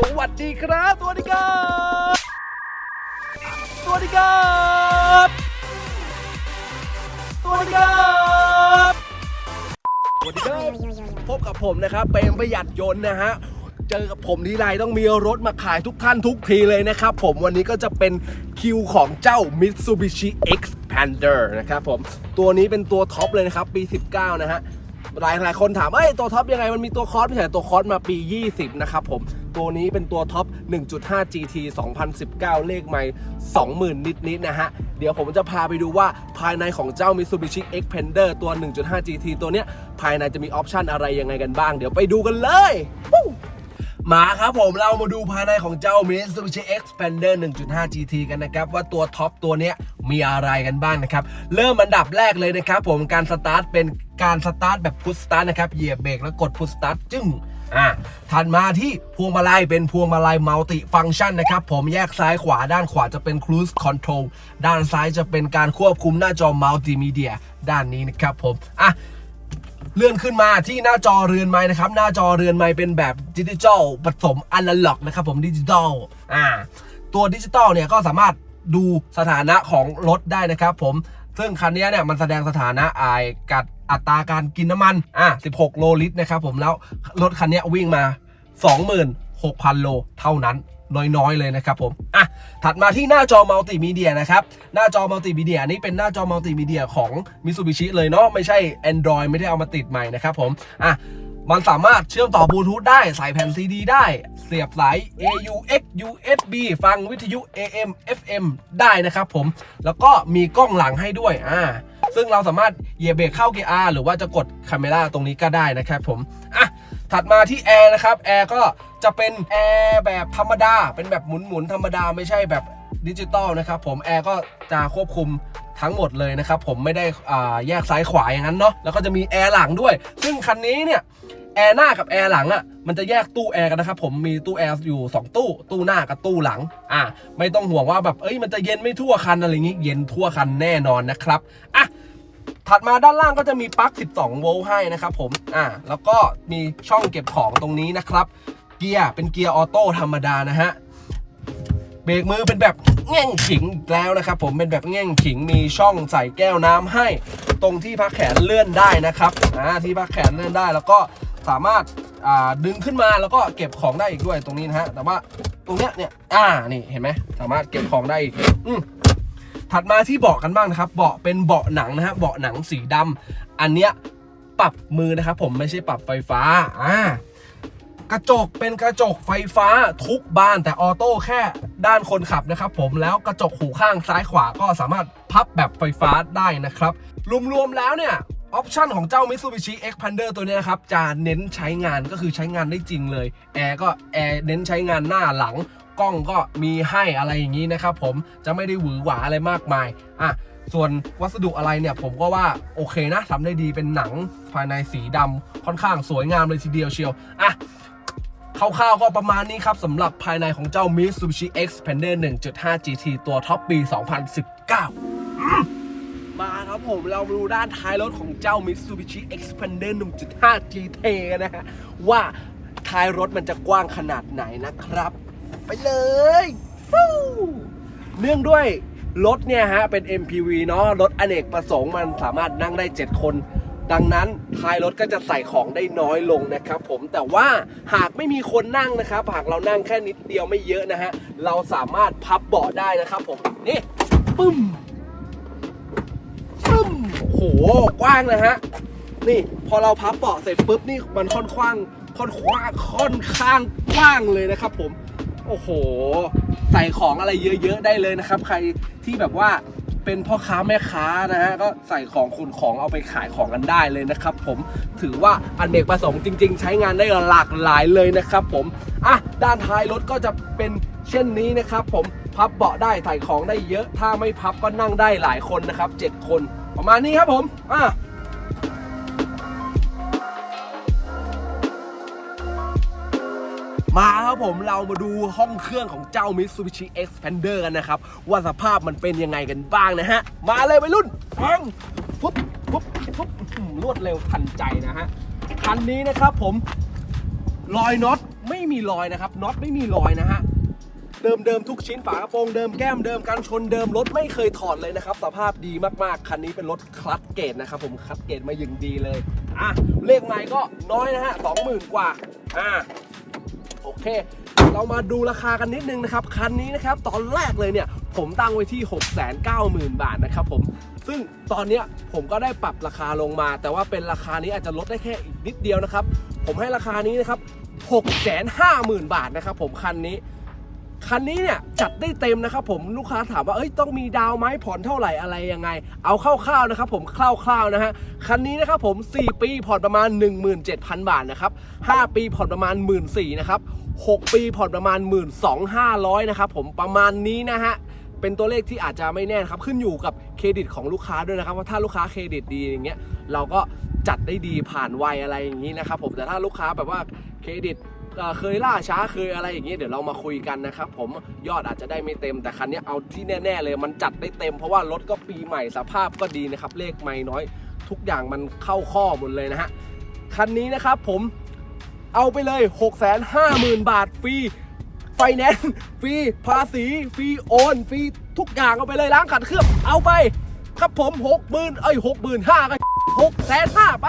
สวัสดีครับ สวัสดีครับ สวัสดีครับสวัสดีครับ พบกับผมนะครับเปรมประหยัดยนต์นะฮะ เจอกับผมทีไรต้องมีรถมาขายทุกท่านทุกทีเลยนะครับผมวันนี้ก็จะเป็นคิวของเจ้า Mitsubishi Xpander นะครับผม ตัวนี้เป็นตัวท็อปเลยนะครับ ปี 19 นะฮะ หลายหลายคนถามเอ้ยตัวท็อปยังไงมันมีตัวคอร์สไม่ใช่ตัวคอร์สมาปี 20 นะครับผม ตัวนี้เป็นตัวท็อป 1.5 GT 2019 เลขไม่ 20,000 นิดๆนนะฮะ เดี๋ยวผมจะพาไปดูว่าภายในของเจ้า Mitsubishi Xpander ตัว 1.5 GT ตัวเนี้ยภายในจะมีออปชันอะไรยังไงกันบ้าง เดี๋ยวไปดูกันเลย มาครับผมเรามาดูภายในของเจ้า Mitsubishi Xpander 1.5 GT กันนะครับ ว่าตัวท็อปตัวนี้มีอะไรกันบ้างนะครับ เริ่มอันดับแรกเลยนะครับผมการสตาร์ทเป็นการสตาร์ทแบบพุชสตาร์ทนะครับ เหยียบเบรกแล้วกดพุชสตาร์ทจึ้งอะถัดมาที่พวงมาลัยเป็นพวงมาลัยมัลติฟังชันนะครับ ผมแยกซ้ายขวาด้านขวาจะเป็น Cruise Control ด้านซ้ายจะเป็นการควบคุมหน้าจอมัลติมีเดียด้านนี้นะครับผมอะ เลื่อนขึ้นมาที่หน้าจอเรือนไม้นะครับ หน้าจอเรือนไม้เป็นแบบดิจิทัลผสมอนาล็อกนะครับผมดิจิทัลอ่าตัวดิจิทัลเนี่ยก็สามารถดูสถานะของรถได้นะครับผมซึ่งคันนี้เนี่ยมันแสดงสถานะอายกัดอัตราการกินน้ำมันอะ16 โลลิตรนะครับผมแล้วรถคันนี้วิ่งมา 6,000 โลเท่านั้นน้อยๆ เลยนะครับผมอะถัดมาที่หน้าจอมัลติมีเดียนะครับ หน้าจอมัลติมีเดียนี้เป็นหน้าจอมัลติมีเดียของ Mitsubishi เลยเนาะไม่ใช่ Android ไม่ได้เอามาติดใหม่นะครับผมอะมันสามารถเชื่อมต่อบลูทูธได้ใส่แผ่นซีดีได้ เสียบสาย AUX USB ฟังวิทยุ AM FM ได้นะครับผม แล้วก็มีกล้องหลังให้ด้วยอ่าซึ่งเราสามารถเหยียบเบรกเข้าเกียร์ R หรือว่าจะกดคาเมราตรงนี้ก็ได้นะครับผมอะ ถัดมาที่แอร์นะครับแอร์ก็จะเป็นแอร์แบบธรรมดา เป็นแบบหมุนๆธรรมดาไม่ใช่แบบดิจิตอลนะครับผมแอร์ก็จะควบคุมทั้งหมดเลยนะครับผมไม่ได้แยกซ้ายขวาอย่างนั้นเนาะแล้วก็จะมีแอร์หลังด้วย ซึ่งคันนี้เนี่ยแอร์หน้ากับแอร์หลังอะ่ะมันจะแยกตู้แอร์กันนะครับผมมีตู้แอร์อยู่ 2 ตู้ ตู้หน้ากับตู้หลังอะไม่ต้องห่วงว่าแบบเอ้ยมันจะเย็นไม่ทั่วคันอะไรงี้เย็นทั่วคันแน่นอนนะครับอะ ถัดมาด้านล่างก็จะมีปลั๊ก 12 โวลต์ให้นะครับผม อ่า แล้วก็มีช่องเก็บของตรงนี้นะครับ เกียร์เป็นเกียร์ออโต้ธรรมดานะฮะ เบรกมือเป็นแบบแง่งขิงแล้วนะครับผม เป็นแบบแง่งขิง มีช่องใส่แก้วน้ำให้ ตรงที่พักแขนเลื่อนได้นะครับ อ่า ที่พักแขนเลื่อนได้ แล้วก็สามารถอ่าดึงขึ้นมาแล้วก็เก็บของได้อีกด้วยตรงนี้นะฮะ แต่ว่าตรงเนี้ยเนี่ย อ่า นี่เห็นไหม สามารถเก็บของได้อีกอืม ถัดมาที่เบาะกันบ้างนะครับ เบาะเป็นเบาะหนังนะฮะ เบาะหนังสีดำอันเนี้ยปรับมือนะครับ ผมไม่ใช่ปรับไฟฟ้า อ่ากระจกเป็นกระจกไฟฟ้าทุกบานแต่ออโต้แค่ด้านคนขับนะครับ ผมแล้วกระจกหูข้างซ้ายขวาก็สามารถพับแบบไฟฟ้าได้นะครับรวมๆแล้วเนี่ยออปชันของเจ้า Mitsubishi Xpander ตัวนี้นะครับ จะเน้นใช้งานก็คือใช้งานได้จริงเลย แอร์ก็แอร์เน้นใช้งานหน้าหลัง กล้องก็มีให้อะไรอย่างนี้นะครับผมจะไม่ได้หวือหวาอะไรมากมายอะส่วนวัสดุอะไรเนี่ยผมก็ว่าโอเคนะทำได้ดีเป็นหนังภายในสีดำค่อนข้างสวยงามเลยทีเดียวเชียวอะคร่าวๆก็ประมาณนี้ครับสำหรับภายในของเจ้า Mitsubishi Xpander 1.5 GT ตัวท็อปปี 2019มาครับผมเรามาดูด้านท้ายรถของเจ้า Mitsubishi Xpander 1.5 GT นะฮะ ว่าท้ายรถมันจะกว้างขนาดไหนนะครับ ไปเลยฟู้เนื่องด้วยรถเนี่ยฮะ เป็น MPV เนาะรถอเนกประสงค์มันสามารถนั่งได้ 7 คน ดังนั้นท้ายรถก็จะใส่ของได้น้อยลงนะครับผมแต่ว่าหากไม่มีคนนั่งนะครับ หากเรานั่งแค่นิดเดียวไม่เยอะนะฮะ เราสามารถพับเบาะได้นะครับผม นี่ปึ้มปึ้มโหกว้างเลยฮะ นี่พอเราพับเบาะเสร็จปุ๊บนี่มันค่อนข้างค่อนข้างค่อนข้างกว้างเลยนะครับผม โอ้โห ใส่ของอะไรเยอะๆได้เลยนะครับ ใครที่แบบว่าเป็นพ่อค้าแม่ค้านะฮะก็ใส่ของคุณของเอาไปขายของกันได้เลยนะครับ ผมถือว่าอันเนกประสงค์จริง ๆ ใช้งานได้หลากหลายเลยนะครับ ผมอะด้านท้ายรถก็จะเป็นเช่นนี้นะครับ ผมพับเบาะได้ใส่ของได้เยอะ ถ้าไม่พับก็นั่งได้หลายคนนะครับ 7 คน ประมาณนี้ครับผมอะ มาครับผมเรามาดูห้องเครื่องของเจ้า Mitsubishi Xpander กันนะครับ ว่าสภาพมันเป็นยังไงกันบ้างนะฮะ มาเลยไปรุ่นฟังปุ๊บปุ๊บปุ๊บรวดเร็วทันใจนะฮะ คันนี้นะครับผมรอยน็อตไม่มีรอยนะครับน็อตไม่มีรอยนะฮะเดิมเดิมทุกชิ้นฝากระโปรงเดิมแก้มเดิมกันชนเดิมรถไม่เคยถอดเลยนะครับ สภาพดีมากๆ คันนี้เป็นรถคลัตเกตนะครับผมคลัตเกตมาอย่างดีเลยอะเลขไมล์ก็น้อยนะฮะสองหมื่นกว่าอะ เค เรามาดูราคากันนิดนึงนะครับ คันนี้นะครับ ตอนแรกเลยเนี่ย ผมตั้งไว้ที่ 690,000 บาทนะครับผม ซึ่งตอนนี้ผมก็ได้ปรับราคาลงมา แต่ว่าเป็นราคานี้อาจจะลดได้แค่อีกนิดเดียวนะครับ ผมให้ราคานี้นะครับ 650,000 บาทนะครับผมคันนี้คันนี้เนี่ยจัดได้เต็มนะครับผมลูกค้าถามว่าเอ้ยต้องมีดาวไหมผ่อนเท่าไหร่อะไรยังไง เอาคร่าวๆนะครับผมคร่าวๆนะฮะคันนี้นะครับผม 4 ปีผ่อนประมาณ 17,000 บาทนะครับ 5 ปีผ่อนประมาณ 1 4ื่นนะครับ 6 ปีผ่อนประมาณ 1 2 5 0 0 นะครับผมประมาณนี้นะฮะ เป็นตัวเลขที่อาจจะไม่แน่นครับ ขึ้นอยู่กับเครดิตของลูกค้าด้วยนะครับว่าถ้าลูกค้าเครดิตดีอย่างเงี้ยเราก็จัดได้ดีผ่านไวอะไรอย่างนี้นะครับผมแต่ถ้าลูกค้าแบบว่าเครดิตเอ่อเคยล่าช้าเคยอะไรอย่างนี้เดี๋ยวเรามาคุยกันนะครับผมยอดอาจจะได้ไม่เต็มแต่คันนี้เอาที่แน่ ๆ เลยมันจัดได้เต็มเพราะว่ารถก็ปีใหม่สภาพก็ดีนะครับเลขไม่น้อย ทุกอย่างมันเข้าข้อหมดเลยนะฮะคันนี้นะครับผม เอาไปเลย 6 5 0 0 0 0 บาทฟรีไฟแนนซ์ฟรีภาษีฟรีโอนฟรีทุกอย่างเอาไปเลยล้างขัดเครื่องเอาไป ครับผมหกหมื่นเอ้ยหกหมื่นห้าก็หกแสนห้าไป